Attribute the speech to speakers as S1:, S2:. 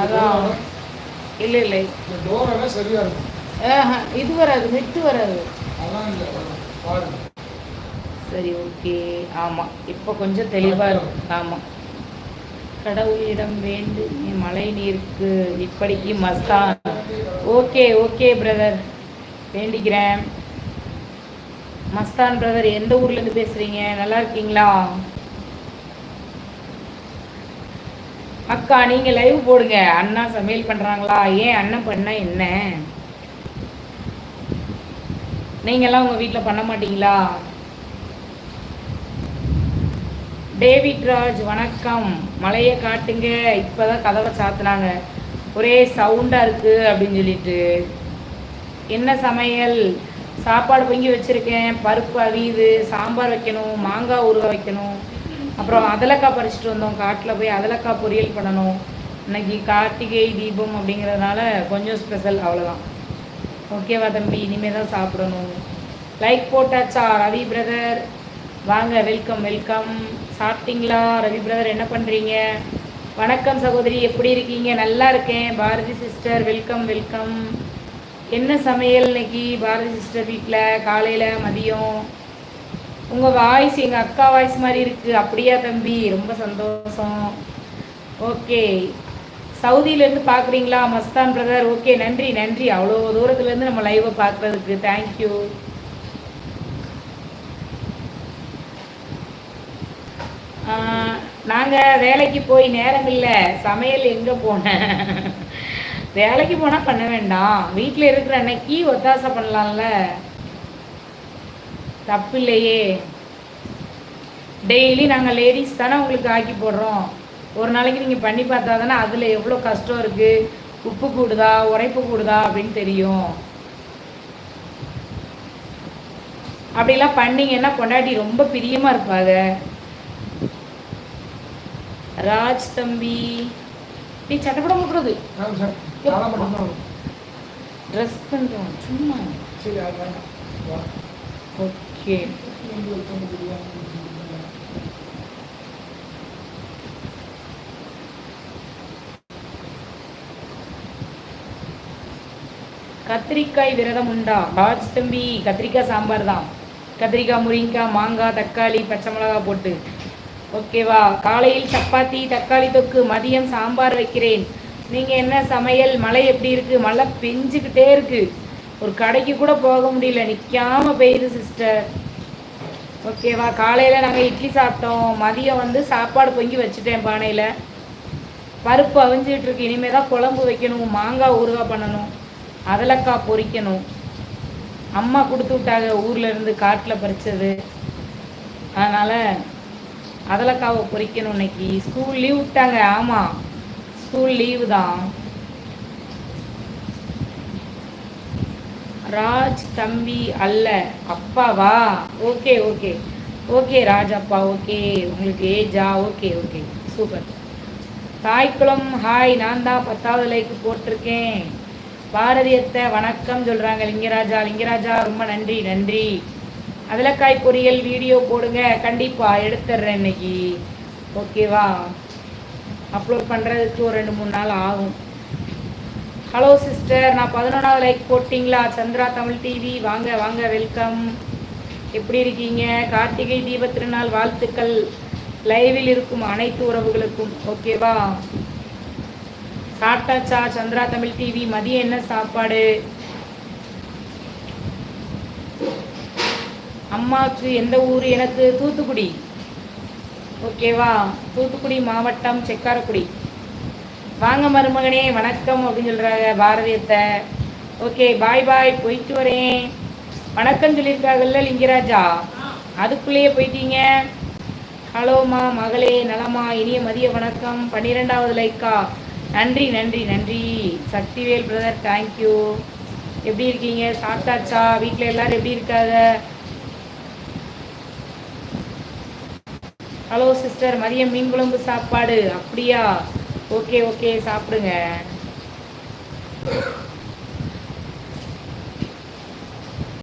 S1: அதான். இல்லை இல்லை. இது வராது நெட்டு வராது. சரி ஓகே. ஆமாம் இப்போ கொஞ்சம் தெளிவாக இருக்கும் ஆமாம் கடவுளிடம் வேண்டு மழை நீருக்கு இப்படிக்கு மஸ்தான். ஓகே ஓகே பிரதர் வேண்டிக்கிறேன். மஸ்தான் பிரதர் எந்த ஊர்லேருந்து பேசுகிறீங்க நல்லா இருக்கீங்களா? அக்கா நீங்கள் லைவ் போடுங்க. அண்ணா சமையல் பண்ணுறாங்களா ஏன் அண்ணன் பண்ண என்ன? நீங்கள்லாம் உங்கள் வீட்டில் பண்ண மாட்டீங்களா? டேவிட் ராஜ் வணக்கம். மலையை காட்டுங்க. இப்போதான் கதவை சாத்துனாங்க. ஒரே சவுண்டாக இருக்குது அப்படின்னு சொல்லிட்டு. என்ன சமையல்? சாப்பாடு பொங்கி வச்சுருக்கேன் பருப்பு அவியுது சாம்பார் வைக்கணும் மாங்காய் ஊறுகாய் வைக்கணும். அப்புறம் அதலக்காய் பறிச்சிட்டு வந்தோம் காட்டில் போய் அதலக்காய் பொரியல் பண்ணணும். இன்னைக்கு கார்த்திகை தீபம் அப்படிங்கிறதுனால கொஞ்சம் ஸ்பெஷல் அவ்வளோதான் ஓகேவா தம்பி? இனிமேல் தான் சாப்பிடணும். லைக் போட்டாச்சா ரவி பிரதர் வாங்க வெல்கம் வெல்கம் சாப்பிட்டீங்களா? ரவி பிரதர் என்ன பண்ணுறீங்க வணக்கம் சகோதரி எப்படி இருக்கீங்க? நல்லா இருக்கேன். பாரதி சிஸ்டர் வெல்கம் வெல்கம் என்ன சமையல் இன்னைக்கு? பாரதி சிஸ்டர் வீட்டில் காலையில் மதியம். உங்கள் வாய்ஸ் எங்கள் அக்கா வாய்ஸ் மாதிரி இருக்குது அப்படியா தம்பி? ரொம்ப சந்தோஷம். ஓகே. சவுதியிலேருந்து பார்க்குறீங்களா மஸ்தான் பிரதர். ஓகே நன்றி நன்றி. அவ்வளோ தூரத்துலேருந்து நம்ம லைவை பார்க்குறதுக்கு தேங்க்யூ நாங்கள் வேலைக்கு போய் நேரம் இல்லை. சமையல் எங்கே போனேன் வேலைக்கு போனால் பண்ண வேண்டாம். வீட்டில் இருக்கிற அன்னைக்கு ஒத்தாசை பண்ணலாம்ல. தப்பு இல்லையே டெய்லி நாங்கள் லேடிஸ் தானே உங்களுக்கு ஆக்கி போடுறோம். ஒரு நாளைக்கு நீங்கள் பண்ணி பார்த்தா தானே அதில் எவ்வளோ கஷ்டம் இருக்குது உப்பு கூடுதா? உரைப்பு கூடுதா? அப்படின்னு தெரியும். அப்படிலாம் பண்ணீங்கன்னா பொண்டாட்டி ரொம்ப பிரியமாக இருப்பாங்க. ராஜ் தம்பி. நீ
S2: காலை மட்டும்தான் வரும்.
S1: ட்ரெஸ் பண்ணுறோம் சும்மா. ஓகே. கத்திரிக்காய் விரதம் உண்டா? ராஜ் தம்பி கத்திரிக்காய் சாம்பார் தான். கத்திரிக்காய் முருங்கைக்காய் மாங்காய் தக்காளி பச்சை மிளகாய் போட்டு. ஓகேவா? காலையில் சப்பாத்தி தக்காளி தொக்கு மதியம் சாம்பார் வைக்கிறேன். நீங்கள் என்ன சமையல்? மழை எப்படி இருக்குது மழை பெஞ்சுக்கிட்டே இருக்குது ஒரு கடைக்கு கூட போக முடியல. நிற்காம பெய்யுது சிஸ்டர். ஓகேவா? காலையில் நாங்கள் இட்லி சாப்பிட்டோம். மதியம் வந்து சாப்பாடு பொங்கி வச்சுட்டேன் பானையில். பருப்பு அவிஞ்சிட்டு இருக்கு. இனிமேல் தான் குழம்பு வைக்கணும். மாங்காய் ஊறுகாய் பண்ணணும். அதலக்காய் பொரிக்கணும் அம்மா கொடுத்து விட்டாங்க. ஊரில் இருந்து காட்டில் பறித்தது அதனால் அதலக்காவை பொரிக்கணும் இன்னைக்கு. ஸ்கூல் லீவ் விட்டாங்க. ஆமாம் ஸ்கூல் லீவு தான். ராஜ் தம்பி அல்ல. அப்பாவா? ஓகே ஓகே ஓகே ராஜ் அப்பா ஓகே உங்களுக்கு ஏஜா ஓகே ஓகே சூப்பர் தாய்க்குளம் ஹாய் நான் தான் பத்தாவது லைக்கு போட்டிருக்கேன். பாரதியத்தை வணக்கம் சொல்கிறாங்க லிங்கராஜா லிங்கராஜா ரொம்ப நன்றி நன்றி. அவலக்காய் பொரியல் வீடியோ போடுங்க. கண்டிப்பாக எடுத்துடுறேன் இன்னைக்கு. ஓகேவா? அப்லோட் பண்ணுறதுக்கு ஒரு ரெண்டு மூணு நாள் ஆகும். Hello sister. நான் பதினொன்றாவது லைக் போட்டிங்களா? சந்திரா தமிழ் டிவி வாங்க வாங்க வெல்கம். எப்படி இருக்கீங்க? கார்த்திகை தீப திருநாள் வாழ்த்துக்கள். லைவில் இருக்கும் அனைத்து உறவுகளுக்கும். ஓகேவா? சாப்பிட்டாச்சா? சந்திரா தமிழ் டிவி மதியம் என்ன சாப்பாடு? அம்மாச்சு எந்த ஊர்? எனக்கு தூத்துக்குடி. ஓகேவா தூத்துக்குடி மாவட்டம் செக்காரக்குடி. வாங்க மருமகனே வணக்கம் அப்படின்னு சொல்கிறாங்க பாரதியத்தை. ஓகே பாய் பாய் போயிட்டு வரேன். வணக்கம் சொல்லியிருக்காங்கல்ல லிங்கராஜா? அதுக்குள்ளேயே போயிட்டீங்க. ஹலோமா மகளே நலமா இனிய மதிய வணக்கம். பன்னிரெண்டாவது லைக்கா நன்றி நன்றி நன்றி. சக்திவேல் பிரதர் தேங்க்யூ எப்படி இருக்கீங்க? சாப்பிட்டாச்சா? வீட்டில் எல்லாரும் எப்படி இருக்காங்க? ஹலோ சிஸ்டர் மதியம் மீன் குழம்பு சாப்பாடு. அப்படியா? ஓகே ஓகே சாப்பிடுங்க.